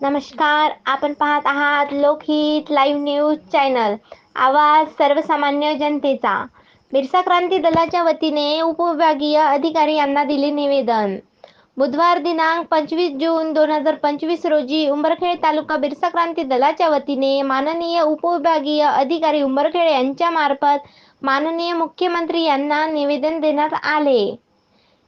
नमस्कार आपण पाहत आहात लोकहित लाईव्ह न्यूज चॅनल. आवाज सर्वसामान्य जनतेचा. बिरसा क्रांती दलाच्या वतीने उपविभागीय अधिकारी यांना दिले निवेदन. बुधवार दिनांक पंचवीस जून दोन हजार पंचवीस रोजी उंबरखेड तालुका बिरसा क्रांती दलाच्या वतीने माननीय उपविभागीय अधिकारी उंबरखेड यांच्या मार्फत माननीय मुख्यमंत्री यांना निवेदन देण्यात आले.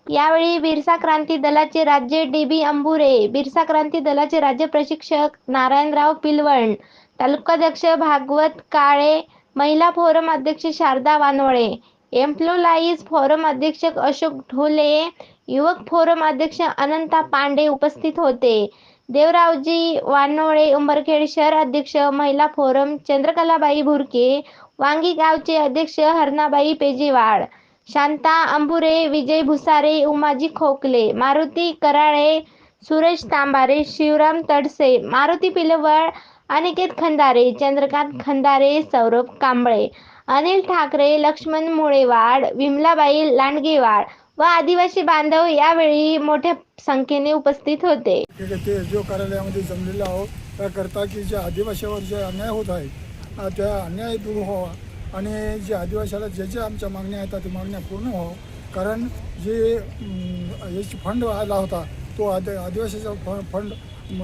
यावेळी बिरसा क्रांती दलाचे राज्य डी बी अंबुरे बिरसा क्रांती दलाचे राज्य प्रशिक्षक नारायणराव पिलवण तालुकाध्यक्ष भागवत काळे महिला फोरम अध्यक्ष शारदा वानवळे एम्प्लॉईज फोरम अध्यक्ष अशोक ढोले युवक फोरम अध्यक्ष अनंता पांडे उपस्थित होते. देवरावजी वानोळे उंबरखेड शहर अध्यक्ष महिला फोरम चंद्रकलाबाई भुरके वांगी गावचे अध्यक्ष हरणाबाई पेजेवाड शांता अंबुरे विजय भुसारे उमाजी खोकले मारुती कराळे सुरेश तांबारे शिवराम तडसे मारुती पिलवळ अनिकेत खंदारे चंद्रकांत खंदारे सौरभ कांबळे अनिल ठाकरे लक्ष्मण मुळेवाड विमलाबाई लांडगेवाड व आदिवासी बांधव यावेळी मोठ्या संख्येने उपस्थित होते. ते जो कार्यालयामध्ये जमलेलो आहोत त्याकरता की जे आदिवासीवर जे अन्याय होत आहे त्या अन्याय दूर व्हावा. आणि जे आदिवासीला जे जे आमच्या मागण्या आहेत त्या मागण्या पूर्ण व्हावं. कारण जे याची फंड आला होता तो आदि आदिवासीचा फ फंड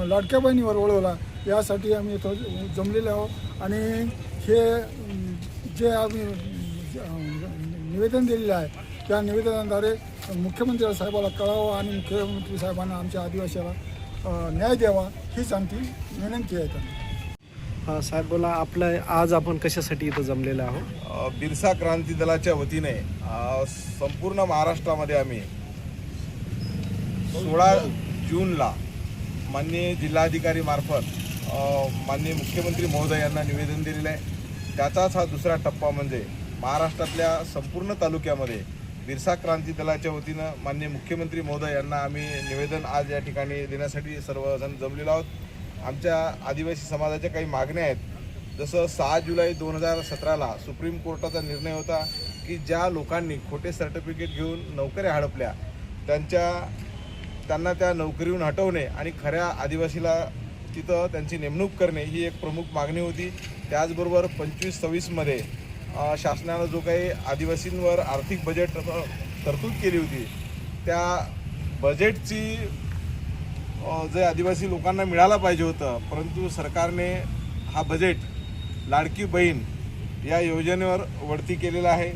लाडक्या बहिणीवर वळवला. यासाठी आम्ही इथं जमलेले आहोत. आणि हे जे आम्ही निवेदन दिलेलं आहे त्या निवेदनाद्वारे मुख्यमंत्री साहेबाला कळावं आणि मुख्यमंत्री साहेबांना आमच्या आदिवासीला न्याय द्यावा हीच आमची विनंती आहे त्यांना. साहेब बोला आपलं आज आपण कशासाठी इथं जमलेलं आहोत? अ, बिरसा क्रांती दलाच्या वतीने अ, संपूर्ण महाराष्ट्रामध्ये आम्ही सोळा जूनला माननीय जिल्हाधिकारी मार्फत अ, माननीय मुख्यमंत्री महोदय यांना निवेदन दिलेलं आहे. त्याचाच हा दुसरा टप्पा म्हणजे महाराष्ट्रातल्या संपूर्ण तालुक्यामध्ये बिरसा क्रांती दलाच्या वतीनं माननीय मुख्यमंत्री महोदय यांना आम्ही निवेदन आज या ठिकाणी देण्यासाठी सर्वजण जमलेलो आहोत. आमच्या आदिवासी समाजाच्या काही मागण्या आहेत. जसं सहा जुलै दोन हजार सतराला सुप्रीम कोर्टाचा निर्णय होता की ज्या लोकांनी खोटे सर्टिफिकेट घेऊन नोकऱ्या हडपल्या त्यांच्या त्यांना त्या नोकरीहून हटवणे आणि खऱ्या आदिवासीला तिथं त्यांची नेमणूक करणे ही एक प्रमुख मागणी होती. त्याचबरोबर पंचवीस सव्वीसमध्ये शासनानं जो काही आदिवासींवर आर्थिक बजेट तरतूद केली होती त्या बजेटची जे आदिवासी लोकांना मिळालं पाहिजे होतं परंतु सरकारने हा बजेट लाडकी बहीण या योजनेवर वळती केलेला आहे.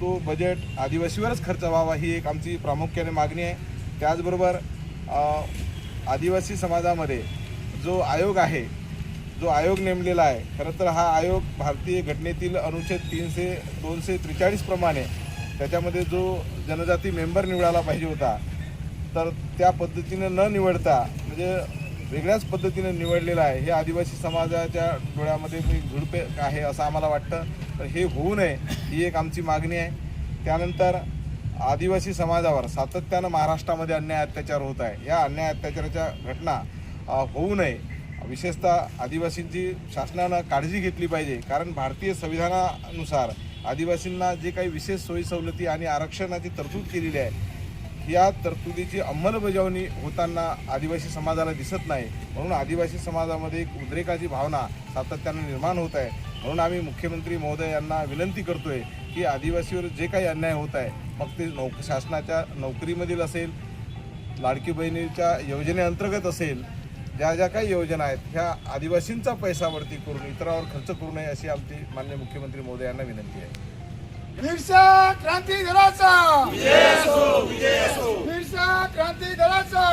तो बजेट आदिवासीवरच खर्च व्हावा ही एक आमची प्रामुख्याने मागणी आहे. त्याचबरोबर आदिवासी समाजामध्ये जो आयोग आहे जो आयोग नेमलेला आहे खरं तर हा आयोग भारतीय घटनेतील अनुच्छेद तीनशे दोनशे त्रेचाळीसप्रमाणे त्याच्यामध्ये जो जनजाती मेंबर निवडायला पाहिजे होता तर त्या पद्धतीनं न निवडता म्हणजे वेगळ्याच पद्धतीनं निवडलेलं आहे. हे आदिवासी समाजाच्या डोळ्यामध्ये झुडपे आहे असं आम्हाला वाटतं. तर हे होऊ नये ही एक आमची मागणी आहे. त्यानंतर आदिवासी समाजावर सातत्यानं महाराष्ट्रामध्ये अन्याय अत्याचार होत आहे. या अन्याय अत्याचाराच्या घटना होऊ नये. विशेषतः आदिवासींची शासनानं काळजी घेतली पाहिजे. कारण भारतीय संविधानानुसार आदिवासींना जे काही विशेष सोयी सवलती आणि आरक्षणाची तरतूद केलेली आहे या तरतुदीची अंमलबजावणी होताना आदिवासी समाजाला दिसत नाही. म्हणून आदिवासी समाजामध्ये एक उद्रेकाची भावना सातत्यानं निर्माण होत आहे. म्हणून आम्ही मुख्यमंत्री महोदय यांना विनंती करतोय की आदिवासीवर जे काही अन्याय होत आहे मग ते नोक शासनाच्या नोकरीमधील असेल लाडकी बहिणीच्या योजनेअंतर्गत असेल ज्या ज्या काही योजना आहेत ह्या आदिवासींचा पैसा वरती करून इतरावर खर्च करू नये अशी आमची मान्य मुख्यमंत्री महोदय यांना विनंती आहे. बिरसा क्रांती दलाचा. बिरसा क्रांती दलाचा.